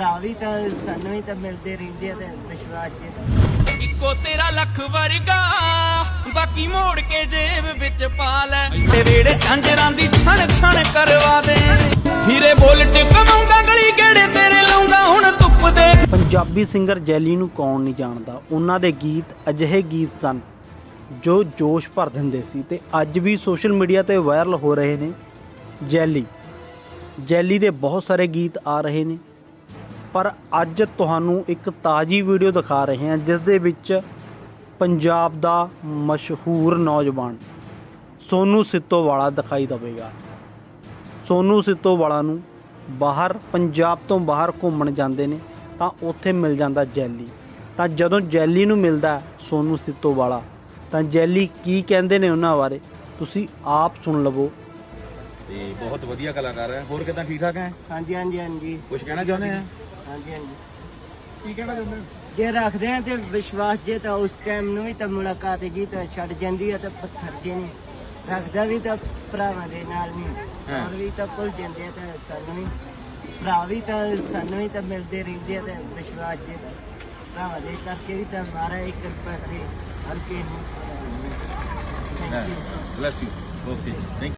ਭਰਾ ਵੀ ਤਾਂ ਸਾਨੂੰ ਵੀ ਤਾਂ ਮਿਲਦੇ ਰਹਿੰਦੇ ਆ ਤੇ ਵਿਸ਼ਵਾਸ ਜੇ ਇੱਕੋ ਤੇਰਾ ਲੱਖ ਵਰਗਾ ਬਾਕੀ ਮੋੜ ਕੇ ਜੇਬ ਵਿੱਚ ਪਾ ਲੈ। ਤੇ ਵੇੜੇ ਝਾਂਜਰਾਂ ਦੀ ਛਣ ਛਣ ਕਰਵਾ ਦੇ ਹੀਰੇ ਬੁਲਟ ਕਮਾਉਂਦਾ ਗਲੀ ਗੇੜੇ ਤੇਰੇ ਲਾਉਂਦਾ ਹੁਣ ਧੁੱਪ ਦੇ। ਪੰਜਾਬੀ ਸਿੰਗਰ ਜੈਲੀ ਨੂੰ ਕੌਣ ਨਹੀਂ ਜਾਣਦਾ? ਉਹਨਾਂ ਦੇ ਗੀਤ ਅਜਿਹੇ ਗੀਤ ਸਨ ਜੋ ਜੋਸ਼ ਭਰ ਦਿੰਦੇ ਸੀ ਤੇ ਅੱਜ ਵੀ ਸੋਸ਼ਲ ਮੀਡੀਆ ਤੇ ਵਾਇਰਲ ਹੋ ਰਹੇ ਨੇ ਜੈਲੀ। ਜੈਲੀ ਦੇ ਬਹੁਤ ਸਾਰੇ ਗੀਤ ਆ ਰਹੇ ਨੇ। ਪਰ ਅੱਜ ਤੁਹਾਨੂੰ ਇੱਕ ਤਾਜੀ ਵੀਡੀਓ ਦਿਖਾ ਰਹੇ ਹਾਂ ਜਿਸ ਦੇ ਵਿੱਚ ਪੰਜਾਬ ਦਾ ਮਸ਼ਹੂਰ ਨੌਜਵਾਨ ਸੋਨੂ ਸਿੱਤੋਵਾਲਾ ਦਿਖਾਈ ਦੇਵੇਗਾ। ਸੋਨੂ ਸਿੱਤੋਵਾਲਾ ਨੂੰ ਬਾਹਰ ਪੰਜਾਬ ਤੋਂ ਬਾਹਰ ਘੁੰਮਣ ਜਾਂਦੇ ਨੇ ਤਾਂ ਉੱਥੇ ਮਿਲ ਜਾਂਦਾ ਜੈਲੀ। ਤਾਂ ਜਦੋਂ ਜੈਲੀ ਨੂੰ ਮਿਲਦਾ ਸੋਨੂ ਸਿੱਤੋਵਾਲਾ ਤਾਂ ਜੈਲੀ ਕੀ ਕਹਿੰਦੇ ਨੇ ਉਹਨਾਂ ਬਾਰੇ ਤੁਸੀਂ ਆਪ ਸੁਣ ਲਵੋ। ਤੇ ਬਹੁਤ ਵਧੀਆ ਕਲਾਕਾਰ ਹੈ। ਹੋਰ ਕਿਦਾਂ ਠੀਕ ਠਾਕ ਹੈ? ਹਾਂਜੀ ਹਾਂਜੀ ਹਾਂਜੀ। ਕੁਝ ਕਹਿਣਾ ਚਾਹੁੰਦੇ ਆ? ਹਾਂਜੀ ਹਾਂਜੀ। ਕੀ ਕਹਿਣਾ ਚਾਹੁੰਦੇ ਜੇ ਰੱਖਦੇ ਆ ਤੇ ਵਿਸ਼ਵਾਸ ਜੇ ਤਾਂ ਉਸ ਟਾਈਮ ਨੂੰ ਵੀ ਤਾਂ ਮੁਲਾਕਾਤ ਜੀ ਤਾਂ ਛੱਡ ਜਾਂਦੀ ਆ ਤਾਂ ਪੱਥਰ ਜੇ ਨਹੀਂ। ਰੱਖਦਾ ਵੀ ਤਾਂ ਭਰਾਵਾਂ ਦੇ ਨਾਲ ਨਹੀਂ ਹਾਂ। ਹੋਰ ਵੀ ਤਾਂ ਭੁੱਲ ਜਾਂਦੇ ਆ ਤਾਂ ਸਾਨੂੰ ਵੀ। ਭਰਾ ਵੀ ਤਾਂ ਸਾਨੂੰ ਵੀ ਤਾਂ ਮਿਲਦੇ ਰਹਿੰਦੇ ਆ ਤੇ ਵਿਸ਼ਵਾਸ ਜੇ ਭਰਾਵਾਂ ਦੇ ਕਰਕੇ ਵੀ ਤਾਂ ਮਾਰਾ ਇੱਕ ਕਿਰਪਾ ਕਰੇ ਹਰ ਕੇ ਨੂੰ। Thank you bless you okay thank